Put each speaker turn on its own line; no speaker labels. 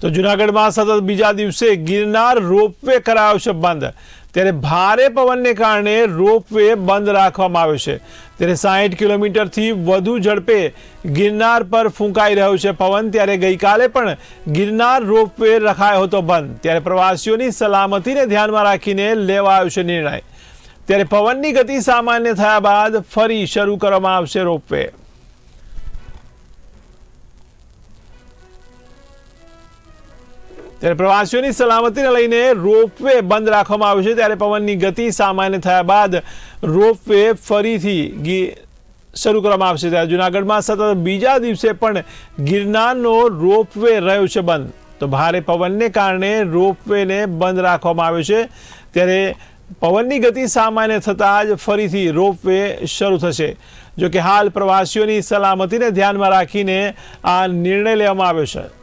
તો જુનાગઢમાં સતત બીજા દિવસે ગિરનાર રોપવે કરાયો છે બંધ. ત્યારે ભારે પવનને કારણે રોપવે બંધ રાખવામાં આવ્યો છે. ત્યારે સાહીઠ કિલોમીટરથી વધુ ઝડપે ગિરનાર પર ફૂંકાઈ રહ્યો છે પવન. ત્યારે ગઈકાલે પણ ગિરનાર રોપવે રખાયો હતો બંધ. ત્યારે પ્રવાસીઓની સલામતીને ધ્યાનમાં રાખીને લેવાયો છે નિર્ણય. ત્યારે પવનની ગતિ સામાન્ય થયા બાદ ફરી શરૂ કરવામાં આવશે રોપવે. ત્યારે પ્રવાસીઓની સલામતીને લઈને રોપવે બંધ રાખવામાં આવ્યો છે. ત્યારે પવનની ગતિ સામાન્ય થયા બાદ રોપવે ફરીથી ગી- શરૂ કરવામાં આવશે. ત્યારે જુનાગઢમાં સતત બીજા દિવસે પણ ગિરનારનો રોપવે રહ્યો છે બંધ. તો ભારે પવનને કારણે રોપવેને બંધ રાખવામાં આવ્યો છે. ત્યારે પવનની ગતિ સામાન્ય થતાં જ ફરીથી રોપવે શરૂ થશે. જો કે હાલ પ્રવાસીઓની સલામતીને ધ્યાનમાં રાખીને આ નિર્ણય લેવામાં આવ્યો છે.